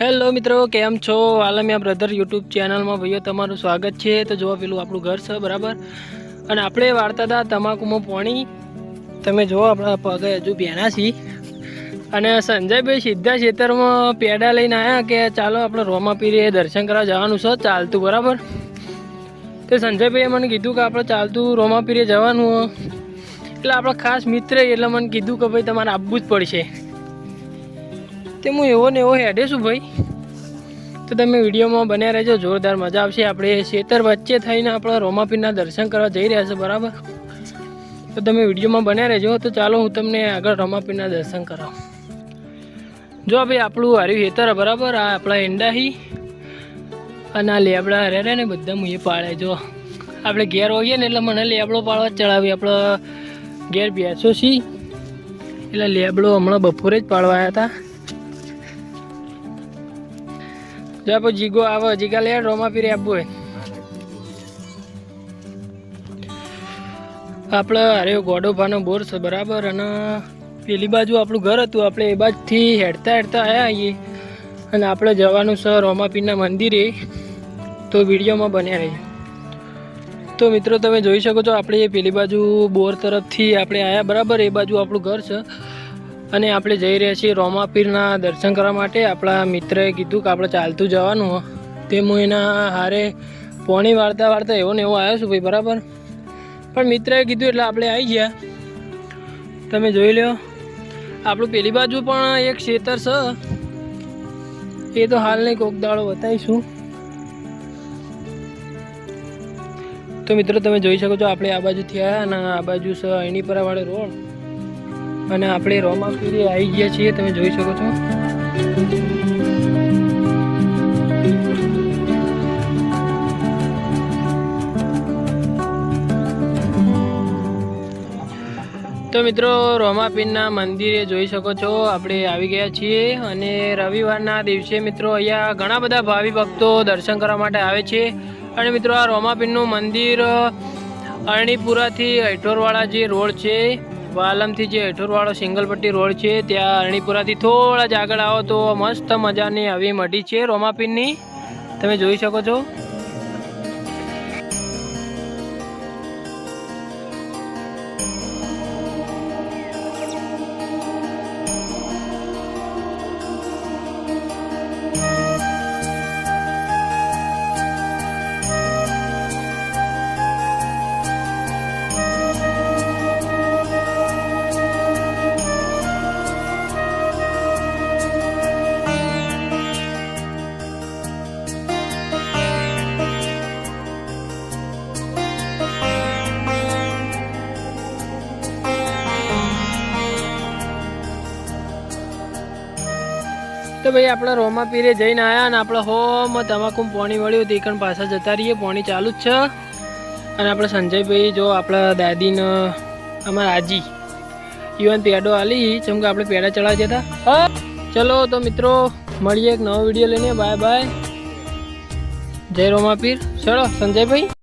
Hello મિત્રો, કેમ છો? આલમિયા બ્રધર યુટ્યુબ ચેનલમાં ભાઈઓ, તમારું સ્વાગત છે. તો જોવા પેલું આપણું ઘર છે, બરાબર? અને આપણે વાર્તા હતા તમાકુમાં પોણી. તમે જુઓ, આપણા પગે હજુ પહેણા છીએ અને સંજયભાઈ સીધા ખેતરમાં પેડા લઈને આવ્યા કે ચાલો આપણે રોમાપીરે દર્શન કરવા જવાનું છે, ચાલતું, બરાબર? તે સંજયભાઈએ મને કીધું કે આપણે ચાલતું રોમાપીરે જવાનું. હો. એટલે આપણા ખાસ મિત્ર એટલે મને કીધું કે ભાઈ, તમારે આવવું જ પડશે. તે હું એવો ને એવો હેડે છું ભાઈ. તો તમે વિડીયોમાં બન્યા રહેજો, જોરદાર મજા આવશે. આપણે ખેતર વચ્ચે થઈને આપણે રોમાપીરના દર્શન કરવા જઈ રહ્યા છે, બરાબર? તો તમે વિડીયોમાં બન્યા રહેજો. તો ચાલો હું તમને આગળ રોમાપીરના દર્શન કરાવું. જો ભાઈ, આપણું હાર્યું ખેતર બરાબર? આ આપણા ઈંડાહી અને આ લેબડા રહ્યા ને બધા હું એ પાડે. જો, આપણે ઘેર હોઈએ ને એટલે મને લેબડો પાડવા ચડાવી આપણે ઘેર બેસો છીએ એટલે લેબડો હમણાં બપોરે જ પાડવા આવ્યા હતા. જો આપણે જીગો આવે, જીગા લે, રોમા પીરે આપવું હોય. આપણે અરે ગોડોભાનો બોર છે, બરાબર? અને પેલી બાજુ આપણું ઘર હતું, આપણે એ બાજુથી હેડતા હેડતા આવ્યા આવીએ અને આપણે જવાનું છે રોમાપીરના મંદિરે, તો વિડીયોમાં બન્યા રહીએ. તો મિત્રો, તમે જોઈ શકો છો, આપણે પેલી બાજુ બોર તરફથી આપણે આવ્યા બરાબર? એ બાજુ આપણું ઘર છે. અને આપણે જઈ રહ્યા છીએ રોમાપીરના દર્શન કરવા માટે. આપણા મિત્રએ કીધું કે આપણે ચાલતું જવાનું. તે હું એના હારે પોણી વાળતા વાળતા એવો ને એવો આવ્યો છું ભાઈ, બરાબર? પણ મિત્રએ કીધું એટલે આપણે આવી ગયા. તમે જોઈ લો આપણું પેલી બાજુ પણ એક ખેતર છે. એ તો હાલ નહીં કોક દાડો બતાવીશું. તો મિત્રો, તમે જોઈ શકો છો, આપણે આ બાજુથી આવ્યા અને આ બાજુ છે અણીપરા વાળો રોડ. અને આપણે રોમાપીરી આવી ગયા છીએ, તમે જોઈ શકો છો. તો મિત્રો, રોમાપીરના મંદિરે જોઈ શકો છો, આપણે આવી ગયા છીએ અને રવિવારના દિવસે મિત્રો, અહીંયા ઘણા બધા ભાવિ ભક્તો દર્શન કરવા માટે આવે છે. અને મિત્રો, આ રોમાપીરનું મંદિર અરણીપુરાથી હૈઠોરવાળા જે રોડ છે વાલમથી જે હેઠોરવાળો સિંગલપટ્ટી રોડ છે, ત્યાં અરણીપુરાથી થોડા જ આગળ આવો તો મસ્ત મજાની આવી મઢી છે, રોમાપીનની. તમે જોઈ શકો છો. તો ભાઈ આપણે રોમાપીરે જઈને આવ્યા અને આપણે હોમ તમાકુ પોણી વળ્યું હતી. કણ પાછા જતા રહીએ. પોણી ચાલુ જ છે. અને આપણે સંજયભાઈ જો આપણા દાદીને અમારા આજી, યુવાન પેડો આલી, જેમ કે આપણે પેડા ચડાવી જતા હા, ચલો તો મિત્રો, મળીએ એક નવો વીડિયો લઈને. Bye bye. જય રોમાપીર. ચલો, સંજયભાઈ.